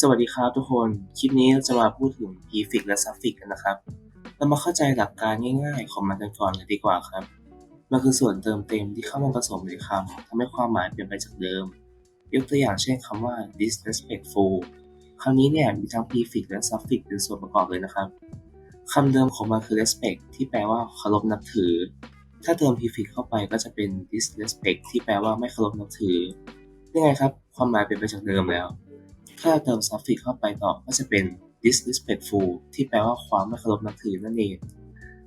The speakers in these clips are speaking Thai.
สวัสดีครับทุกคน คลิปนี้เราจะมาพูดถึง prefix และ suffix กันนะครับ เรามาเข้าใจหลักการง่ายๆ ของมันกันก่อนเลยดีกว่าครับ มันคือส่วนเติมเต็มที่เข้ามาผสมในคำทำให้ความหมายเปลี่ยนไปจากเดิม ยกตัวอย่างเช่นคำว่า disrespectful คำนี้เนี่ยมีทั้ง prefix และ suffix เป็นส่วนประกอบเลยนะครับคำเดิมของมันคือ respect ที่แปลว่าเคารพนับถือ ถ้าเติม prefix เข้าไปก็จะเป็น disrespect ที่แปลว่าไม่เคารพนับถือยังไงครับ ความหมายเปลี่ยนไปจากเดิมแล้ว ถ้าเติม suffix เข้าไปต่อก็จะเป็น disrespectful ที่แปลว่าความไม่เคารพนับถือนั่นเอง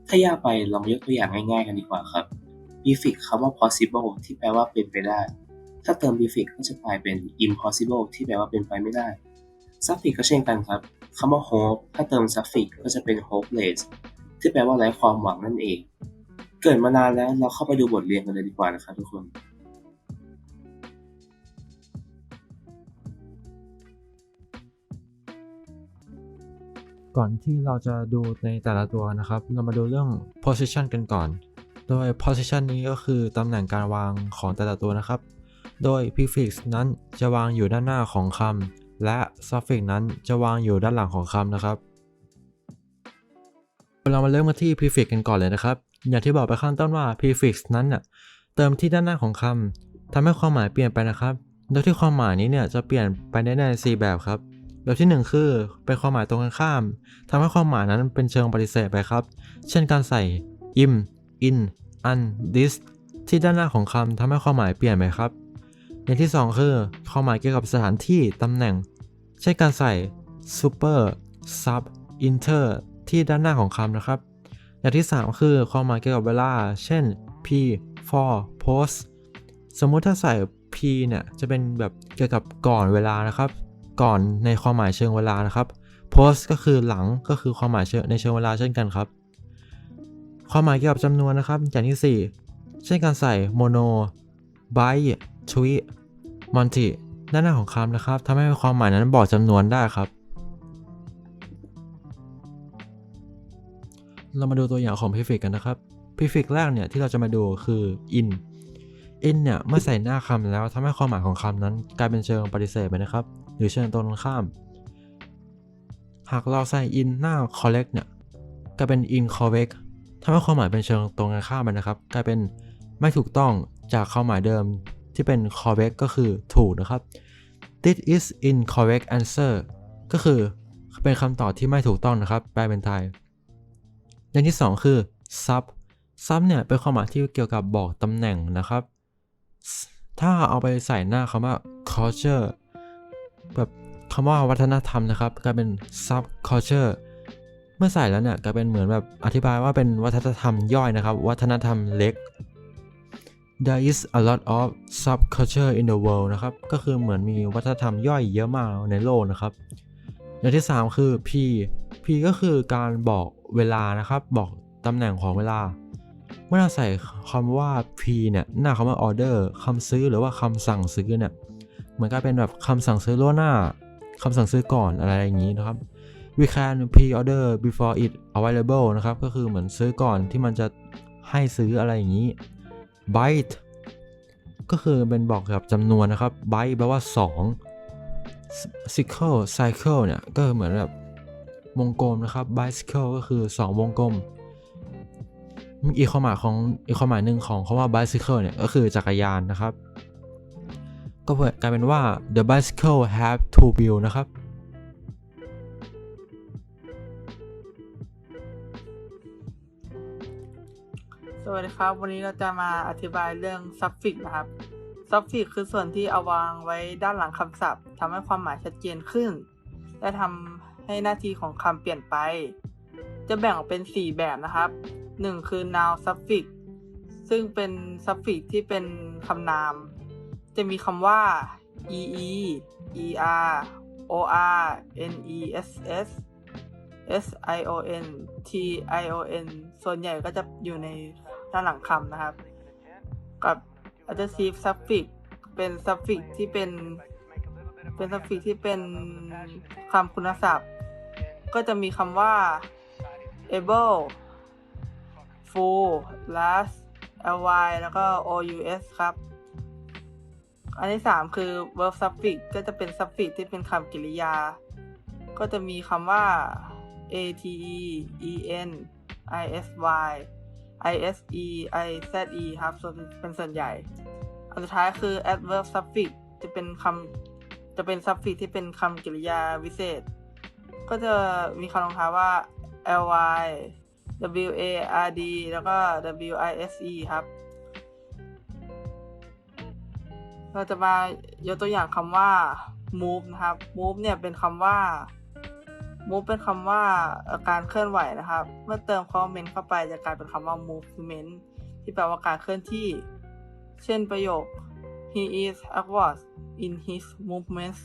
ถ้ายากไปลองยกตัวอย่างง่ายๆกันดีกว่าครับ prefix คำว่า possible ที่แปลว่าเป็นไปได้ ถ้าเติม prefix ก็จะกลายเป็น impossible ที่แปลว่าเป็นไปไม่ได้ suffix ก็เช่นกันครับคำว่า hope ถ้าเติม suffix ก็จะเป็น hopeless ที่แปลว่าไร้ความหวังนั่นเอง เกิดมานานแล้วเราเข้าไปดูบทเรียนกันเลยดีกว่านะครับทุกคน ก่อนที่เราจะดูในแต่ละตัวนะครับ เรามาดูเรื่อง position กันก่อน โดย position นี้ก็คือตำแหน่งการวางของแต่ละตัวนะครับ โดย prefix นั้นจะวางอยู่ด้านหน้าของคำและ suffix นั้นจะวางอยู่ด้านหลังของคำนะครับเรามาเริ่มกันที่ prefix กันก่อนเลยนะครับ อย่างที่บอกไปข้างต้นว่า prefix นั้นน่ะเติมที่ด้านหน้าของคำทำให้ความหมายเปลี่ยนไปนะครับ โดยที่ความหมายนี้เนี่ยจะเปลี่ยนไปได้ใน 4 แบบครับ แบบที่ 1 คือเป็นความหมายตรงกันข้ามทำให้ความหมายนั้นเป็นเชิงปฏิเสธไปครับ เช่นการใส่ im in un this ที่ด้านหน้าของคำทำให้ความหมายเปลี่ยนไปครับ อย่างที่ 2 คือความหมายเกี่ยวกับสถานที่ตำแหน่ง เช่นการใส่ super sub inter ที่ด้านหน้าของคำนะครับ อย่างที่ 3 คือความหมายเกี่ยวกับเวลา เช่น p for post สมมุติถ้าใส่ p เนี่ยจะเป็นแบบเกี่ยวกับก่อนเวลานะครับ ก่อนในความหมายเชิงเวลานะครับ post ก็คือหลังก็คือความหมายในเชิงเวลาเช่นกันครับ ความหมายเกี่ยวกับจำนวนนะครับ อย่างที่ 4 เช่นการใส่ mono byte tweet monty ด้านหน้าของคำนะครับทำให้ความหมายนั้นบอกจำนวนได้ครับ เรามาดูตัวอย่างของ prefix กันนะครับ prefix แรกเนี่ยที่เราจะมาดูคือ in in เนี่ยเมื่อใส่หน้าคำแล้วทำให้ความหมายของคำนั้นกลายเป็นเชิงปฏิเสธไปนะครับ หรือเชิงตรงกันข้าม หากเราใส่ in หน้า correct เนี่ยกลายเป็น incorrect ทำให้ความหมายเป็นเชิงตรงกันข้ามไปนะครับกลายเป็นไม่ถูกต้องจากความหมายเดิมที่เป็น correct ก็คือถูกนะครับ this is incorrect answer ก็คือเป็นคำตอบที่ไม่ถูกต้องนะครับ แปลเป็นไทย อย่างที่ 2 คือ sub sub เนี่ยเป็นความหมายที่เกี่ยวกับบอกตำแหน่งนะครับ ถ้าเอาไปใส่หน้าคำว่า culture แบบคำว่าวัฒนธรรมนะครับกลายเป็น sub culture เมื่อใส่แล้วเนี่ยกลายเป็นเหมือนแบบอธิบายว่าเป็นวัฒนธรรมย่อยนะครับ วัฒนธรรมเล็ก there is a lot of subculture in the world นะครับ ก็คือเหมือนมีวัฒนธรรมย่อยเยอะมากในโลกนะครับ อย่างที่ 3 คือ p p ก็คือการบอกเวลานะครับ บอกตำแหน่งของเวลา เมื่อเราใส่คำว่า p เนี่ย หน้าคำว่า order คำซื้อหรือว่าคำสั่งซื้อเนี่ย เหมือนกับเป็นแบบคำสั่งซื้อล่วงหน้าคำสั่งซื้อก่อนอะไรอย่างนี้นะครับ we can pre-order before it available นะครับ ก็คือเหมือนซื้อก่อนที่มันจะให้ซื้ออะไรอย่างนี้ byte ก็คือเป็นบอกกับจำนวนนะครับ byte แปลว่า 2 cycle cycle เนี่ย ก็เหมือนแบบวงกลมนะครับ bicycle ก็คือ 2 วงกลมอีกความหมายของอีกความหมายหนึ่งของคำว่า bicycle เนี่ย ก็คือจักรยานนะครับ ก็กลายเป็นว่า the bicycle have two wheels นะครับ สวัสดีครับ วันนี้เราจะมาอธิบายเรื่อง suffix นะครับ suffix คือส่วนที่เอาวางไว้ด้านหลังคำศัพท์ทำให้ความหมายชัดเจนขึ้น และทำให้หน้าที่ของคำเปลี่ยนไป จะแบ่งออกเป็น 4 แบบนะครับ 1 คือ noun suffix ซึ่งเป็น suffix ที่เป็นคำนาม จะมีคำว่า ee er or nes s s i o n t i o n ส่วนใหญ่ก็จะอยู่ในด้านหลังคำนะครับ กับ adjective suffix เป็น suffix ที่เป็น เป็น suffix ที่เป็นคำคุณศัพท์ ก็จะมีคำว่า able full last ly แล้วก็ ous ครับ อันที่สามคือ verb suffix ก็จะเป็น suffix ที่เป็นคำกริยา ก็จะมีคำว่า ate en isy ise ize ครับส่วนเป็นส่วนใหญ่ อันสุดท้ายคือ adverb suffix จะเป็นคำจะเป็น suffix ที่เป็นคำกริยาวิเศษ ก็จะมีคำลงท้ายว่า ly ward แล้วก็ wise ครับ เราจะมายกตัวอย่างคำว่า move นะครับ move เนี่ยเป็นคำว่า move เป็นคำว่าการเคลื่อนไหวนะครับ เมื่อเติม comment เข้าไปจะกลายเป็นคำว่า movement ที่แปลว่าการเคลื่อนที่ เช่นประโยค he is awkward in his movements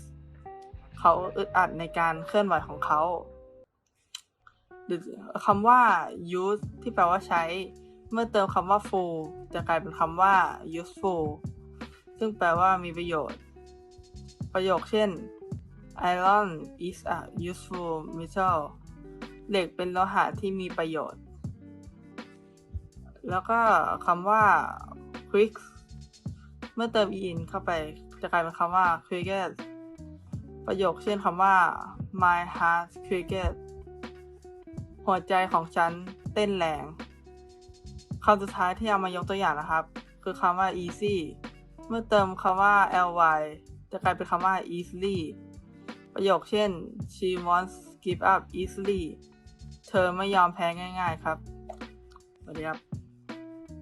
เขาอึดอัดในการเคลื่อนไหวของเขาหรือคำว่า use ที่แปลว่าใช้ เมื่อเติมคำว่า full จะกลายเป็นคำว่า useful ซึ่งแปลว่ามีประโยชน์ ประโยคเช่น iron is a useful metal เหล็กเป็นโลหะที่มีประโยชน์ แล้วก็คำว่า quick เมื่อเติม in เข้าไปจะกลายเป็นคำว่า cricket ประโยคเช่นคำว่า my heart cricket หัวใจของฉันเต้นแรงคำสุดท้ายที่เอามายกตัวอย่างนะครับ คือคำว่า easy เมื่อเติมคำว่า ly จะกลายเป็นคำว่า easily ประโยคเช่น she wants give up easily เธอไม่ยอมแพ้ง่าย ๆ ครับสวัสดีครับ